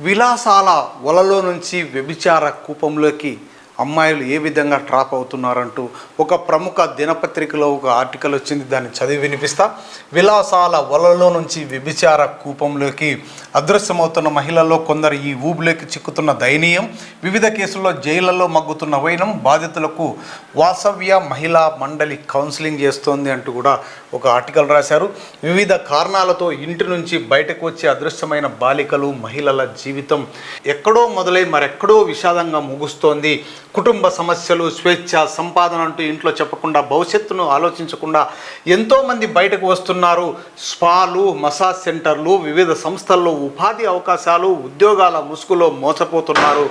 విలాసాల వలలో నుంచి వ్యభిచార కూపంలోకి అమ్మాయిలు ఏ విధంగా ట్రాప్ అవుతున్నారంటూ ఒక ప్రముఖ దినపత్రికలో ఒక ఆర్టికల్ వచ్చింది దాన్ని చదివి వినిపిస్తా. విలాసాల వలలో నుంచి వ్యభిచార కూపంలోకి అదృశ్యమవుతున్న మహిళల్లో కొందరు ఈ ఊబిలోకి చిక్కుతున్న దయనీయం. వివిధ కేసుల్లో జైళ్ళలో మగ్గుతున్న వైనం బాధితులకు వాసవ్య మహిళా మండలి కౌన్సిలింగ్ చేస్తోంది అంటూ కూడా ఒక ఆర్టికల్ రాశారు. వివిధ కారణాలతో ఇంటి నుంచి బయటకు వచ్చే అదృశ్యమైన బాలికలు మహిళల జీవితం ఎక్కడో మొదలై మరెక్కడో విషాదంగా ముగుస్తోంది. కుటుంబ సమస్యలు స్వేచ్ఛ సంపాదన అంటూ ఇంట్లో చెప్పకుండా భవిష్యత్తును ఆలోచించకుండా ఎంతోమంది బయటకు వస్తున్నారు. స్పాలు మసాజ్ సెంటర్లు వివిధ సంస్థల్లో ఉపాధి అవకాశాలు ఉద్యోగాల ముసుగులో మోసపోతున్నారు.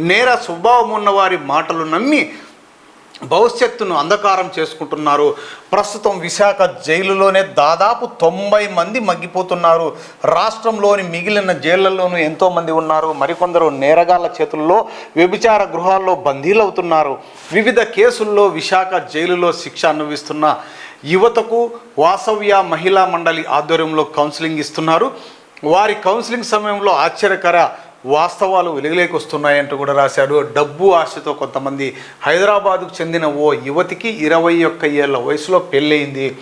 నేర స్వభావం ఉన్నవారి మాటలు నమ్మి భవిష్యత్తును అంధకారం చేసుకుంటున్నారు. ప్రస్తుతం విశాఖ జైలులోనే దాదాపు తొంభై మంది మగ్గిపోతున్నారు. రాష్ట్రంలోని మిగిలిన జైళ్ళలోనూ ఎంతోమంది ఉన్నారు. మరికొందరు నేరగాళ్ళ చేతుల్లో వ్యభిచార గృహాల్లో బందీలవుతున్నారు. వివిధ కేసుల్లో విశాఖ జైలులో శిక్ష అనుభవిస్తున్న యువతకు వాసవ్య మహిళా మండలి ఆధ్వర్యంలో కౌన్సిలింగ్ ఇస్తున్నారు. వారి కౌన్సిలింగ్ సమయంలో ఆశ్చర్యకర వాస్తవాలు వెలుగులోకి వస్తున్నాయంటూ కూడా రాశాడు. డబ్బు ఆశతో కొంతమంది హైదరాబాదుకు చెందిన ఓ యువతికి ఇరవై ఒక్క ఏళ్ళ వయసులో పెళ్ళయింది.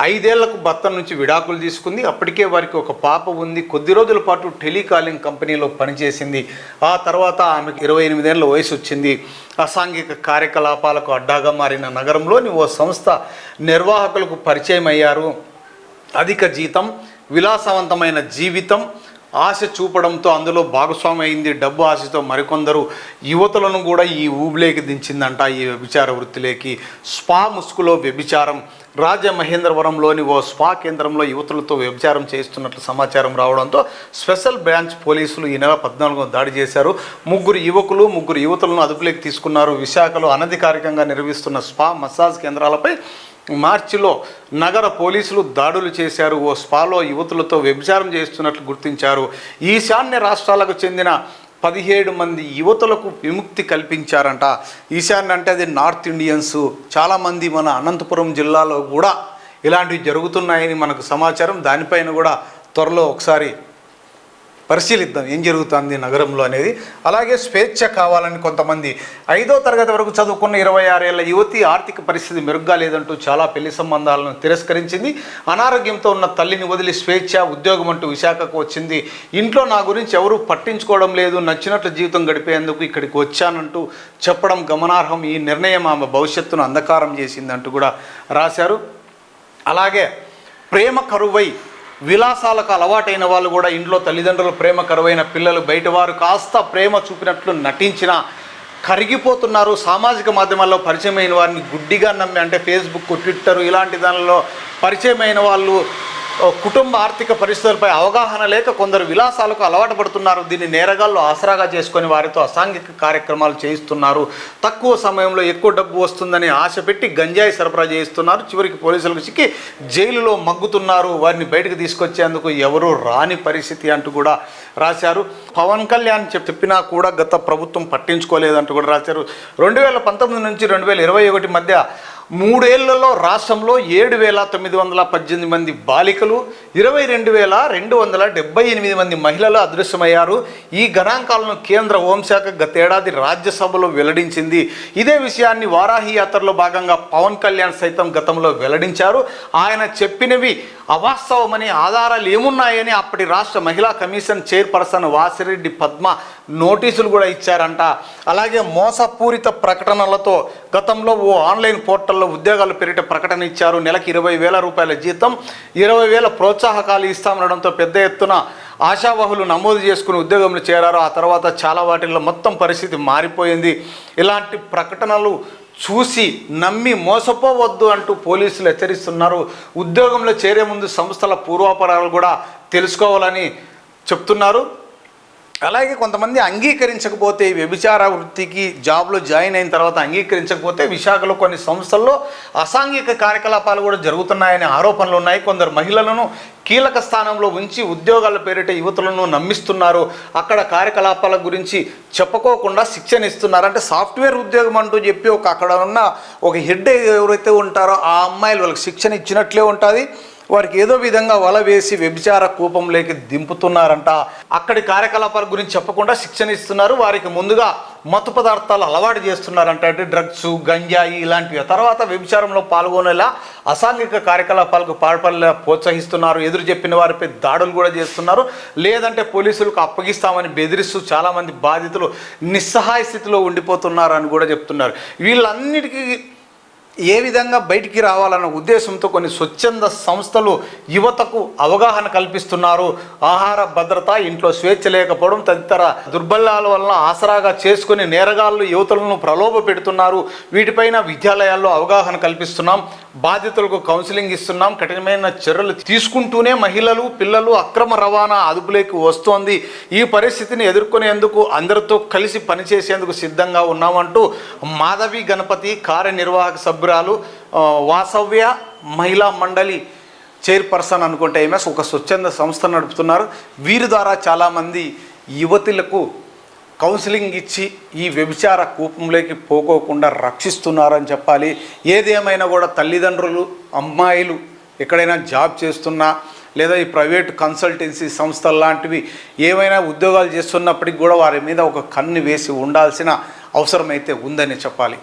ఐదేళ్ళకు భర్త నుంచి విడాకులు తీసుకుంది. అప్పటికే వారికి ఒక పాప ఉంది. కొద్ది రోజుల పాటు టెలికాలింగ్ కంపెనీలో పనిచేసింది. ఆ తర్వాత ఆమెకు ఇరవై ఎనిమిదేళ్ళ వయసు వచ్చింది. అసాంఘిక కార్యకలాపాలకు అడ్డాగా మారిన నగరంలోని ఓ సంస్థ నిర్వాహకులకు పరిచయం అయ్యారు. అధిక జీతం విలాసవంతమైన జీవితం ఆశ చూపడంతో అందులో భాగస్వామి అయింది డబ్బు ఆశతో మరికొందరు యువతులను కూడా ఈ ఊబిలోకి దించిందంట ఈ వ్యభిచార వృత్తిలోకి. స్పా ముసుగులో వ్యభిచారం. రాజమహేంద్రవరంలోని ఓ స్పా కేంద్రంలో యువతులతో వ్యభిచారం చేస్తున్నట్లు సమాచారం రావడంతో స్పెషల్ బ్రాంచ్ పోలీసులు ఈ నెల పద్నాలుగో దాడి చేశారు. ముగ్గురు యువకులు ముగ్గురు యువతులను అదుపులోకి తీసుకున్నారు. విశాఖలో అనధికారికంగా నిర్వహిస్తున్న స్పా మసాజ్ కేంద్రాలపై మార్చిలో నగర పోలీసులు దాడులు చేశారు. ఓ స్పాలో యువతులతో వ్యభిచారం చేస్తున్నట్లు గుర్తించారు. ఈశాన్య రాష్ట్రాలకు చెందిన పదిహేడు మంది యువతులకు విముక్తి కల్పించారంట. ఈశాన్య అంటే అది నార్త్ ఇండియన్స్. చాలామంది మన అనంతపురం జిల్లాలో కూడా ఇలాంటివి జరుగుతున్నాయని మనకు సమాచారం. దానిపైన కూడా త్వరలో ఒకసారి పరిశీలిద్దాం ఏం జరుగుతుంది నగరంలో అనేది. అలాగే స్వేచ్ఛ కావాలని కొంతమంది ఐదో తరగతి వరకు చదువుకున్న ఇరవై ఆరేళ్ళ యువతి ఆర్థిక పరిస్థితి మెరుగ్గా లేదంటూ చాలా పెళ్ళి సంబంధాలను తిరస్కరించింది. అనారోగ్యంతో ఉన్న తల్లిని వదిలి స్వేచ్ఛ ఉద్యోగం అంటూ విశాఖకు వచ్చింది. ఇంట్లో నా గురించి ఎవరూ పట్టించుకోవడం లేదు. నచ్చినట్లు జీవితం గడిపేందుకు ఇక్కడికి వచ్చానంటూ చెప్పడం గమనార్హం. ఈ నిర్ణయం ఆమె భవిష్యత్తును అంధకారం చేసిందంటూ కూడా రాశారు. అలాగే ప్రేమ కరువై విలాసాలకు అలవాటైన వాళ్ళు కూడా ఇంట్లో తల్లిదండ్రులు ప్రేమ కరువైన పిల్లలు బయటవారు కాస్త ప్రేమ చూపినట్లు నటించిన కరిగిపోతున్నారు. సామాజిక మాధ్యమాల్లో పరిచయమైన వారిని గుడ్డిగా నమ్మి అంటే ఫేస్బుక్ ట్విట్టర్ ఇలాంటి దానిలో పరిచయమైన వాళ్ళు కుటుంబ ఆర్థిక పరిస్థితులపై అవగాహన లేక కొందరు విలాసాలకు అలవాటు పడుతున్నారు. దీన్ని నేరగాళ్ళు ఆసరాగా చేసుకొని వారితో అసాంఘిక కార్యక్రమాలు చేయిస్తున్నారు. తక్కువ సమయంలో ఎక్కువ డబ్బు వస్తుందని ఆశ పెట్టి గంజాయి సరఫరా చేయిస్తున్నారు. చివరికి పోలీసులకు చిక్కి జైలులో మగ్గుతున్నారు. వారిని బయటకు తీసుకొచ్చేందుకు ఎవరూ రాని పరిస్థితి అంటూ కూడా రాశారు. పవన్ కళ్యాణ్ చెప్- చెప్పినా కూడా గత ప్రభుత్వం పట్టించుకోలేదంటూ కూడా రాశారు. రెండు వేల పంతొమ్మిది నుంచి రెండు వేల ఇరవై ఒకటి మధ్య మూడేళ్ళలో రాష్ట్రంలో ఏడు వేల తొమ్మిది వందల పద్దెనిమిది మంది బాలికలు ఇరవై రెండు వేల రెండు వందల డెబ్బై ఎనిమిది మంది మహిళలు అదృశ్యమయ్యారు. ఈ గణాంకాలను కేంద్ర హోంశాఖ గతేడాది రాజ్యసభలో వెల్లడించింది. ఇదే విషయాన్ని వారాహి యాత్రలో భాగంగా పవన్ కళ్యాణ్ సైతం గతంలో వెల్లడించారు. ఆయన చెప్పినవి అవాస్తవమని ఆధారాలు ఏమున్నాయని అప్పటి రాష్ట్ర మహిళా కమిషన్ చైర్పర్సన్ వాసిరెడ్డి పద్మ నోటీసులు కూడా ఇచ్చారంట. అలాగే మోసపూరిత ప్రకటనలతో గతంలో ఓ ఆన్లైన్ పోర్టల్ పోర్టల్లో ఉద్యోగాలు పెరిగిన ప్రకటన ఇచ్చారు. నెలకి ఇరవై వేల రూపాయల జీతం ఇరవై వేల ప్రోత్సాహకాలు ఇస్తామనడంతో పెద్ద ఎత్తున ఆశావహులు నమోదు చేసుకుని ఉద్యోగంలో చేరారు. ఆ తర్వాత చాలా వాటిల్లో మొత్తం పరిస్థితి మారిపోయింది. ఇలాంటి ప్రకటనలు చూసి నమ్మి మోసపోవద్దు అంటూ పోలీసులు హెచ్చరిస్తున్నారు. ఉద్యోగంలో చేరే ముందు సంస్థల పూర్వాపరాలు కూడా తెలుసుకోవాలని చెప్తున్నారు. అలాగే కొంతమంది అంగీకరించకపోతే వ్యభిచార వృత్తికి జాబ్లో జాయిన్ అయిన తర్వాత అంగీకరించకపోతే విశాఖలో కొన్ని సంస్థల్లో అసాంఘిక కార్యకలాపాలు కూడా జరుగుతున్నాయనే ఆరోపణలు ఉన్నాయి. కొందరు మహిళలను కీలక స్థానంలో ఉంచి ఉద్యోగాల పేరిట యువతులను నమ్మిస్తున్నారు. అక్కడ కార్యకలాపాల గురించి చెప్పుకోకుండా శిక్షణ ఇస్తున్నారు అంటే సాఫ్ట్వేర్ ఉద్యోగం అంటూ చెప్పి ఒక అక్కడ ఉన్న ఒక హెడ్ ఎవరైతే ఉంటారో ఆ అమ్మాయిలు వాళ్ళకి శిక్షణ ఇచ్చినట్లే ఉంటుంది. వారికి ఏదో విధంగా వల వేసి వ్యభిచార కూపంలోకి దింపుతున్నారంట. అక్కడి కార్యకలాపాల గురించి చెప్పకుండా శిక్షణ ఇస్తున్నారు వారికి ముందుగా మత్తు పదార్థాలు అలవాటు చేస్తున్నారంట. అంటే డ్రగ్స్ గంజాయి ఇలాంటివి. తర్వాత వ్యభిచారంలో పాల్గొనేలా అసాంఘిక కార్యకలాపాలకు పాల్పడేలా ప్రోత్సహిస్తున్నారు. ఎదురు చెప్పిన వారిపై దాడులు కూడా చేస్తున్నారు. లేదంటే పోలీసులకు అప్పగిస్తామని బెదిరిస్తూ చాలామంది బాధితులు నిస్సహాయ స్థితిలో ఉండిపోతున్నారని కూడా చెప్తున్నారు. వీళ్ళన్నిటికీ ఏ విధంగా బయటికి రావాలన్న ఉద్దేశంతో కొన్ని స్వచ్ఛంద సంస్థలు యువతకు అవగాహన కల్పిస్తున్నారు. ఆహార భద్రత ఇంట్లో స్వేచ్ఛ లేకపోవడం తదితర దుర్బలాల వలన ఆసరాగా చేసుకుని నేరగాళ్ళు యువతలను ప్రలోభ పెడుతున్నారు. వీటిపైన విద్యాలయాల్లో అవగాహన కల్పిస్తున్నాం. బాధితులకు కౌన్సిలింగ్ ఇస్తున్నాం. కఠినమైన చర్యలు తీసుకుంటూనే మహిళలు పిల్లలు అక్రమ రవాణా అదుపులోకి వస్తోంది. ఈ పరిస్థితిని ఎదుర్కొనేందుకు అందరితో కలిసి పనిచేసేందుకు సిద్ధంగా ఉన్నామంటూ మాధవి గణపతి కార్యనిర్వాహక సభ్యురాలు వాసవ్య మహిళా మండలి చైర్పర్సన్ అనుకుంటే ఏమో ఒక స్వచ్ఛంద సంస్థ నడుపుతున్నారు. వీరి ద్వారా చాలామంది యువతులకు కౌన్సిలింగ్ ఇచ్చి ఈ వ్యభిచార కూపంలోకి పోకోకుండా రక్షిస్తున్నారని చెప్పాలి. ఏదేమైనా కూడా తల్లిదండ్రులు అమ్మాయిలు ఎక్కడైనా జాబ్ చేస్తున్నా లేదా ఈ ప్రైవేట్ కన్సల్టెన్సీ సంస్థలు లాంటివి ఏమైనా ఉద్యోగాలు చేస్తున్నప్పటికి కూడా వారి మీద ఒక కన్ను వేసి ఉండాల్సిన అవసరం అయితే ఉందని చెప్పాలి.